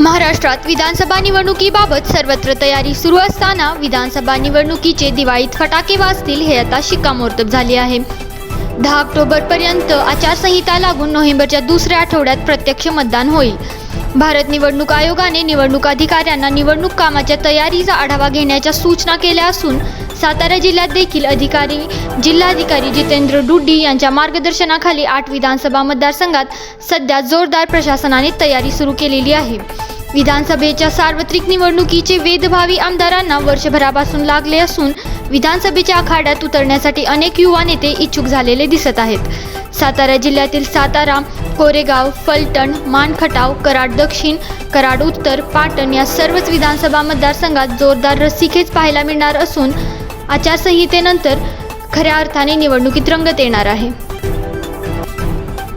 महाराष्ट्रात विधानसभा निवडणुकीबाबत सर्वत्र तयारी सुरू असताना विधानसभा निवडणुकीचे दिवाळीत फटाके वाजतील हे आता शिक्कामोर्तब झाले आहे. दहा ऑक्टोबरपर्यंत आचारसंहिता लागून नोव्हेंबरच्या दुसऱ्या आठवड्यात प्रत्यक्ष मतदान होईल. भारत निवडणूक आयोगाने निवडणूक अधिकाऱ्यांना निवडणूक कामाच्या तयारीचा आढावा घेण्याच्या सूचना केल्या असून सातारा जिल्ह्यात देखील अधिकारी जिल्हाधिकारी जितेंद्र डुड्डी यांच्या मार्गदर्शनाखाली आठ विधानसभा मतदारसंघात सध्या जोरदार प्रशासनाने तयारी सुरू केलेली आहे. विधानसभेच्या सार्वत्रिक निवडणुकीचे वेदभावी आमदारांना वर्षभरापासून लागले असून विधानसभेच्या आखाड्यात उतरण्यासाठी अनेक युवा नेते इच्छुक झालेले दिसत आहेत. सातारा जिल्ह्यातील सातारा कोरेगाव फलटण मानखटाव कराड दक्षिण कराड उत्तर पाटण या सर्वच विधानसभा मतदारसंघात जोरदार रस्सीखेच पाहायला मिळणार असून आचारसंहितेनंतर खऱ्या अर्थाने निवडणुकीत रंगत येणार आहे.